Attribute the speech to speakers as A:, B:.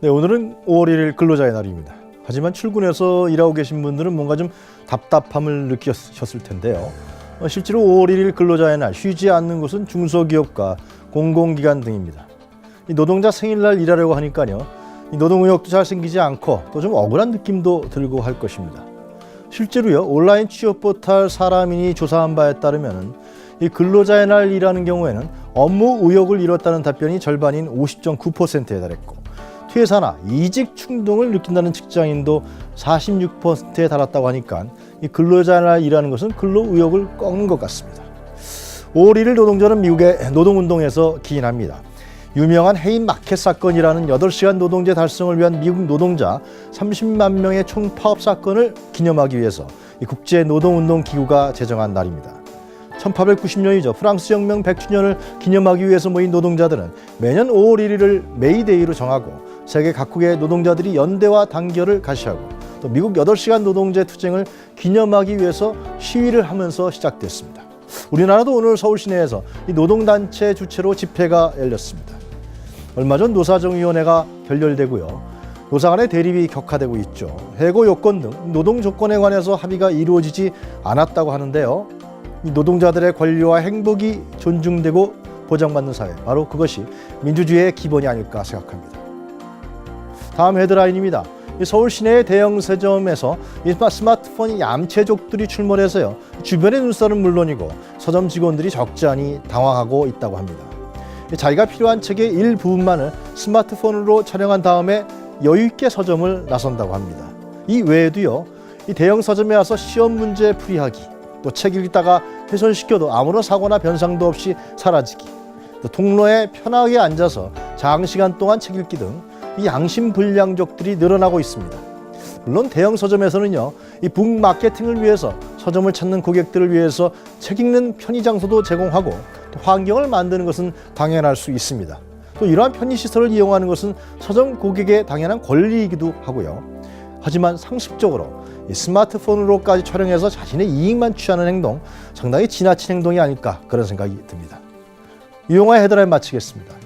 A: 네, 오늘은 5월 1일 근로자의 날입니다. 하지만 출근해서 일하고 계신 분들은 뭔가 좀 답답함을 느끼셨을 텐데요. 어, 실제로 5월 1일 근로자의 날 쉬지 않는 곳은 중소기업과 공공기관 등입니다. 이 노동자 생일날 일하려고 하니까요. 이 노동 의욕도 잘 생기지 않고 또 좀 억울한 느낌도 들고 할 것입니다. 실제로요 온라인 취업 포털 사람인이 조사한 바에 따르면은 이 근로자의 날 일하는 경우에는 업무 의욕을 잃었다는 답변이 절반인 50.9%에 달했고 퇴사나 이직 충동을 느낀다는 직장인도 46%에 달았다고 하니까 이 근로자의 날 일하는 것은 근로 의욕을 꺾는 것 같습니다. 5월 1일 노동절은 미국의 노동운동에서 기인합니다. 유명한 해인 마켓 사건이라는 8시간 노동제 달성을 위한 미국 노동자 30만 명의 총파업 사건을 기념하기 위해서 이 국제 노동운동 기구가 제정한 날입니다. 1890년이죠. 프랑스 혁명 100주년을 기념하기 위해서 모인 노동자들은 매년 5월 1일을 메이데이로 정하고 세계 각국의 노동자들이 연대와 단결을 가시하고 또 미국 8시간 노동제 투쟁을 기념하기 위해서 시위를 하면서 시작됐습니다. 우리나라도 오늘 서울 시내에서 이 노동단체 주최로 집회가 열렸습니다. 얼마 전 노사정위원회가 결렬되고요. 노사 간의 대립이 격화되고 있죠. 해고 요건 등 노동 조건에 관해서 합의가 이루어지지 않았다고 하는데요. 이 노동자들의 권리와 행복이 존중되고 보장받는 사회, 바로 그것이 민주주의의 기본이 아닐까 생각합니다. 다음 헤드라인입니다. 이 서울 시내의 대형 서점에서 이 스마트폰 얌체족들이 출몰해서요 주변의 눈살은 물론이고 서점 직원들이 적지 않이 당황하고 있다고 합니다. 이 자기가 필요한 책의 일부분만을 스마트폰으로 촬영한 다음에 여유 있게 서점을 나선다고 합니다. 이 외에도요 이 대형 서점에 와서 시험 문제 풀이하기, 또 책 읽다가 훼손시켜도 아무런 사고나 변상도 없이 사라지기, 또 통로에 편하게 앉아서 장시간 동안 책 읽기 등 이 양심 불량족들이 늘어나고 있습니다. 물론 대형 서점에서는요, 이 북 마케팅을 위해서 서점을 찾는 고객들을 위해서 책 읽는 편의 장소도 제공하고 또 환경을 만드는 것은 당연할 수 있습니다. 또 이러한 편의 시설을 이용하는 것은 서점 고객의 당연한 권리이기도 하고요. 하지만 상식적으로 이 스마트폰으로까지 촬영해서 자신의 이익만 취하는 행동 상당히 지나친 행동이 아닐까 그런 생각이 듭니다. 이용화의 헤드라인 마치겠습니다.